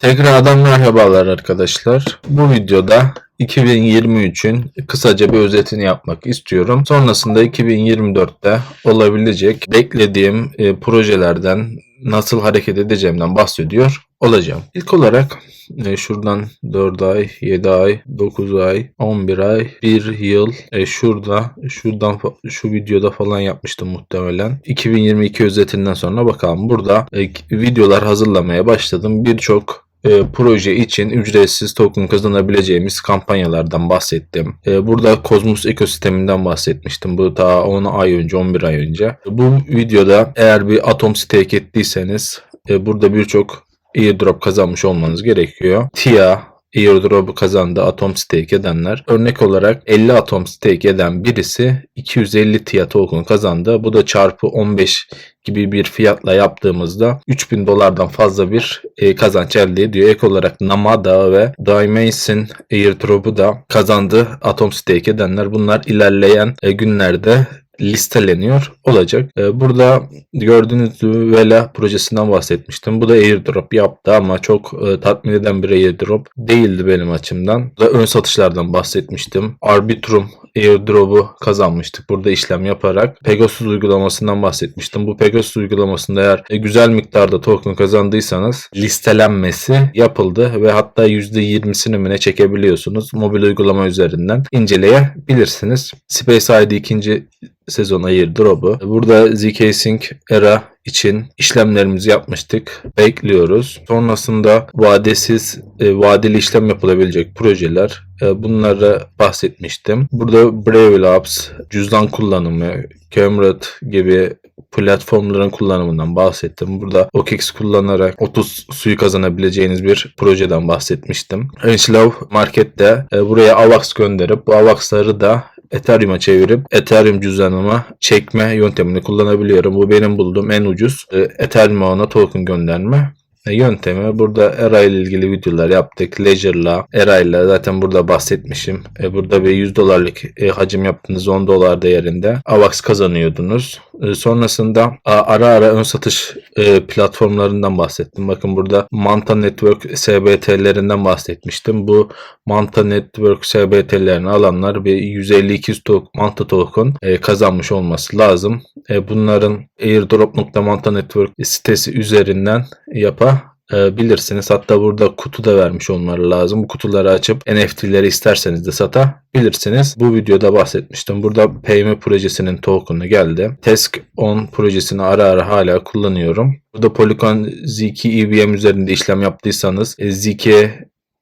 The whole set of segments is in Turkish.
Tekrardan merhabalar arkadaşlar. Bu videoda 2023'ün kısaca bir özetini yapmak istiyorum. Sonrasında 2024'te olabilecek beklediğim e, projelerden nasıl hareket edeceğimden bahsediyor olacağım. İlk olarak e, şuradan 4 ay, 7 ay, 9 ay, 11 ay, 1 yıl e, şurada şuradan şu videoda falan yapmıştım muhtemelen. 2022 özetinden sonra bakalım. Burada e, videolar hazırlamaya başladım. Birçok e, proje için ücretsiz token kazanabileceğimiz kampanyalardan bahsettim. E, burada Cosmos ekosisteminden bahsetmiştim. Bu daha 10 ay önce, 11 ay önce. Bu videoda eğer bir Atom stake ettiyseniz e, burada birçok airdrop kazanmış olmanız gerekiyor. TIA airdrop'u kazandı Atom stake edenler. Örnek olarak 50 Atom stake eden birisi 250 TIA token kazandı. Bu da çarpı 15 gibi bir fiyatla yaptığımızda 3000 dolardan fazla bir e, kazanç elde ediyor. Ek olarak Namada ve Dimension airdrop'u da kazandı Atom stake edenler. Bunlar ilerleyen e, günlerde listeleniyor olacak. E, Burada gördüğünüz Vela projesinden bahsetmiştim. Bu da airdrop yaptı ama çok e, tatmin eden bir airdrop değildi benim açımdan. Bu da ön satışlardan bahsetmiştim. Arbitrum airdrop'u kazanmıştık burada işlem yaparak. Pegasus uygulamasından bahsetmiştim. Bu Pegasus uygulamasında eğer e, güzel miktarda token kazandıysanız listelenmesi yapıldı ve hatta %20'sini mi çekebiliyorsunuz mobil uygulama üzerinden inceleyebilirsiniz. Space ID ikinci sezon airdrop'u. Burada ZK Sync Era için işlemlerimizi yapmıştık. Bekliyoruz. Sonrasında vadesiz, e, vadeli işlem yapılabilecek projeler. E, bunları bahsetmiştim. Burada Brave Labs, cüzdan kullanımı, Camrat gibi platformların kullanımından bahsettim. Burada OKX kullanarak 30 suyu kazanabileceğiniz bir projeden bahsetmiştim. Enslav Market'te e, buraya AVAX gönderip bu AVAX'ları da Ethereum'a çevirip Ethereum cüzdanıma çekme yöntemini kullanabiliyorum. Bu benim bulduğum en ucuz e, Ethereum'a ona token gönderme yöntemi. Burada ERA ile ilgili videolar yaptık. Ledger'la, ERA ile zaten burada bahsetmişim. E, burada bir 100 dolarlık e, hacim yaptığınız 10 dolar değerinde AVAX kazanıyordunuz. E, sonrasında ara ara ön satış e, platformlarından bahsettim. Bakın burada Manta Network SBT'lerinden bahsetmiştim. Bu Manta Network SBT'lerini alanlar bir 152 to- Manta token e, kazanmış olması lazım. E, bunların airdrop.manta network sitesi üzerinden yapabilirsiniz. Hatta burada kutu da vermiş olmaları lazım. Bu kutuları açıp NFT'leri isterseniz de satabilirsiniz. Bu videoda bahsetmiştim. Burada Payme projesinin token'ı geldi. Task On projesini ara ara hala kullanıyorum. Burada Polygon ZK EVM üzerinde işlem yaptıysanız e, ZK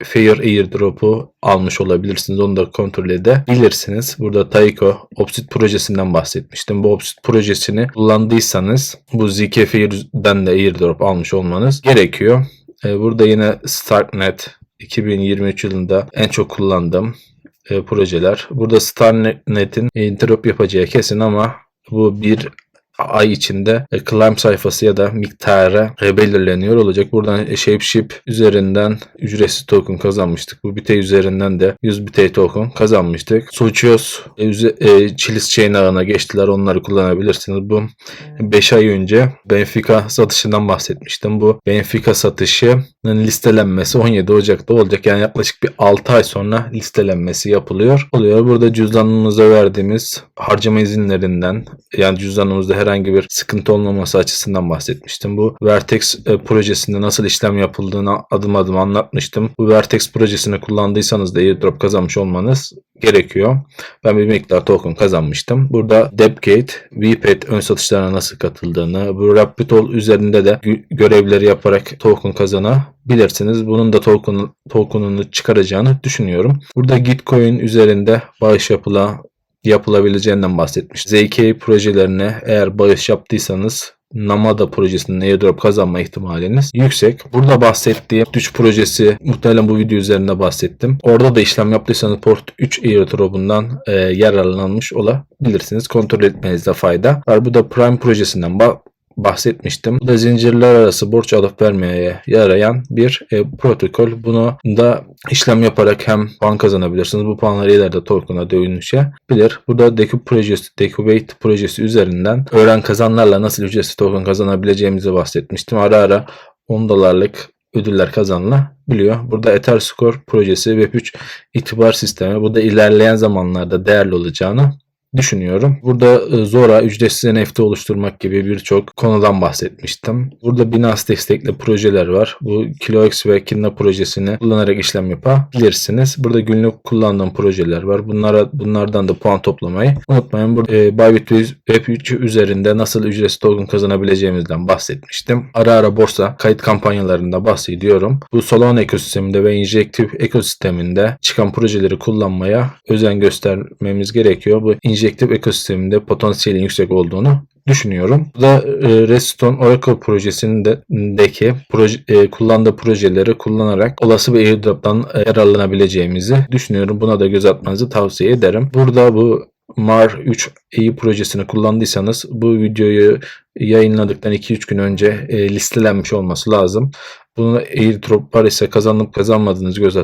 Fair Airdrop'u almış olabilirsiniz. Onu da kontrol edebilirsiniz. Burada Taiko Opsit projesinden bahsetmiştim. Bu Opsit projesini kullandıysanız bu ZK Fair'den de airdrop almış olmanız gerekiyor. Ee, Burada yine Starknet 2023 yılında en çok kullandığım e, projeler. Burada Starknet'in airdrop yapacağı kesin ama bu bir ay içinde e, climb sayfası ya da miktarı e, belirleniyor olacak. Buradan e, Shapeship üzerinden ücretsiz token kazanmıştık. Bu bitey üzerinden de 100 bitey token kazanmıştık. E, Chilis Chain ağına geçtiler. Onları kullanabilirsiniz. Bu 5 ay önce Benfica satışından bahsetmiştim. Bu Benfica satışının listelenmesi 17 Ocak'ta olacak. Yani yaklaşık bir 6 ay sonra listelenmesi yapılıyor. Oluyor. Burada cüzdanımıza verdiğimiz harcama izinlerinden yani cüzdanımızda herhangi bir sıkıntı olmaması açısından bahsetmiştim. Bu Vertex e, projesinde nasıl işlem yapıldığını adım adım anlatmıştım. Bu Vertex projesini kullandıysanız da airdrop kazanmış olmanız gerekiyor. Ben bir miktar token kazanmıştım. Burada Debgate, VPET ön satışlarına nasıl katıldığını, bu Rapidol üzerinde de gö- görevleri yaparak token kazanabilirsiniz. Bunun da token, token'ını çıkaracağını düşünüyorum. Burada Gitcoin üzerinde bağış yapıla, yapılabileceğinden bahsetmiş. ZK projelerine eğer bağış yaptıysanız Namada projesinin airdrop kazanma ihtimaliniz yüksek. Burada bahsettiğim 3 projesi muhtemelen bu video üzerinde bahsettim. Orada da işlem yaptıysanız Port 3 airdrop'undan e, yararlanmış olabilirsiniz. Kontrol etmenizde fayda var. Bu da Prime projesinden bahsetmiştim. Bu da zincirler arası borç alıp vermeye yarayan bir e, protokol. Bunu da işlem yaparak hem puan kazanabilirsiniz. Bu puanları ileride token'a dönüşebilir. Burada Deku projesi, Decubate projesi üzerinden öğren kazanlarla nasıl ücretsiz token kazanabileceğimizi bahsetmiştim. Ara ara 10 dolarlık ödüller kazanılabiliyor. Burada Etherscore projesi Web3 itibar sistemi. Bu da ilerleyen zamanlarda değerli olacağını düşünüyorum. Burada e, Zora ücretsiz NFT oluşturmak gibi birçok konudan bahsetmiştim. Burada Binance destekli projeler var. Bu KiloX ve Kinna projesini kullanarak işlem yapabilirsiniz. Burada günlük kullandığım projeler var. Bunlara bunlardan da puan toplamayı unutmayın. Burada e, Bybit Web3 üzerinde nasıl ücretsiz token kazanabileceğimizden bahsetmiştim. Ara ara borsa kayıt kampanyalarında bahsediyorum. Bu Solana ekosisteminde ve Injective ekosisteminde çıkan projeleri kullanmaya özen göstermemiz gerekiyor. Bu Injective ekosisteminde potansiyelin yüksek olduğunu düşünüyorum. Bu da e, Redstone Oracle projesindeki proje, e, kullandığı projeleri kullanarak olası bir airdrop'tan e, yararlanabileceğimizi düşünüyorum. Buna da göz atmanızı tavsiye ederim. Burada bu Mar 3 EI projesini kullandıysanız bu videoyu yayınladıktan 2-3 gün önce listelenmiş olması lazım. Bunu airdrop var kazanıp kazanmadığınız göz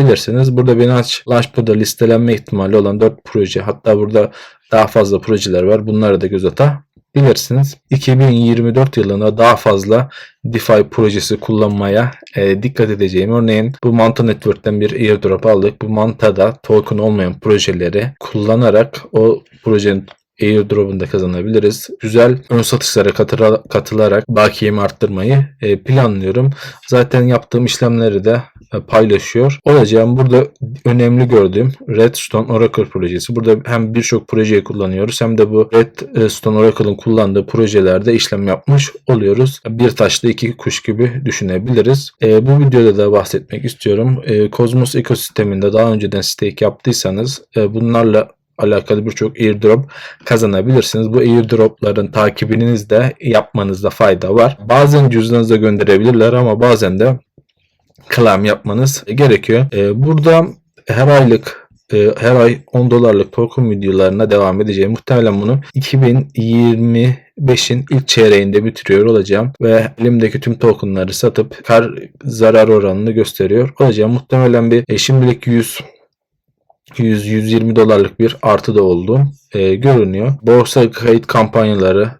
atabilirsiniz. Burada Binance Launchpad'da listelenme ihtimali olan 4 proje hatta burada daha fazla projeler var. Bunları da göz atabilirsiniz. 2024 yılında daha fazla DeFi projesi kullanmaya e, dikkat edeceğim. Örneğin bu Manta Network'ten bir airdrop aldık. Bu Manta'da token olmayan projeleri kullanarak o projenin airdrop'unu da kazanabiliriz. Güzel ön satışlara katılarak bakiyemi arttırmayı e, planlıyorum. Zaten yaptığım işlemleri de paylaşıyor. Olacağım burada önemli gördüğüm Redstone Oracle projesi. Burada hem birçok projeyi kullanıyoruz hem de bu Redstone Oracle'ın kullandığı projelerde işlem yapmış oluyoruz. Bir taşla iki kuş gibi düşünebiliriz. E, bu videoda da bahsetmek istiyorum. E, Cosmos ekosisteminde daha önceden stake yaptıysanız e, bunlarla alakalı birçok airdrop kazanabilirsiniz. Bu airdropların takibiniz de yapmanızda fayda var. Bazen cüzdanınıza gönderebilirler ama bazen de claim yapmanız gerekiyor. Ee, burada her aylık e, her ay 10 dolarlık token videolarına devam edeceğim. Muhtemelen bunu 2025'in ilk çeyreğinde bitiriyor olacağım ve elimdeki tüm tokenları satıp kar zarar oranını gösteriyor olacağım. Muhtemelen bir e, şimdilik 100 100-120 dolarlık bir artı da oldu e, görünüyor. Borsa kayıt kampanyaları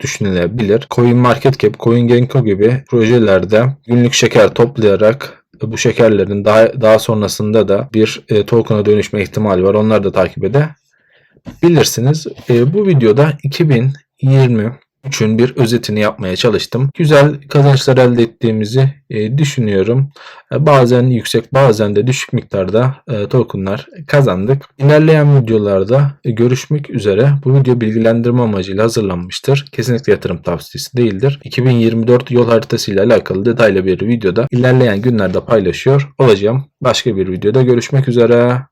düşünülebilir. Coin Market Cap, Coin Genko gibi projelerde günlük şeker toplayarak bu şekerlerin daha daha sonrasında da bir e, token'a dönüşme ihtimali var. Onları da takip edebilirsiniz. E, bu videoda 2020 üçün bir özetini yapmaya çalıştım. Güzel kazançlar elde ettiğimizi e, düşünüyorum. E, bazen yüksek bazen de düşük miktarda e, tokenlar kazandık. İlerleyen videolarda e, görüşmek üzere. Bu video bilgilendirme amacıyla hazırlanmıştır. Kesinlikle yatırım tavsiyesi değildir. 2024 yol haritası ile alakalı detaylı bir videoda ilerleyen günlerde paylaşıyor olacağım. Başka bir videoda görüşmek üzere.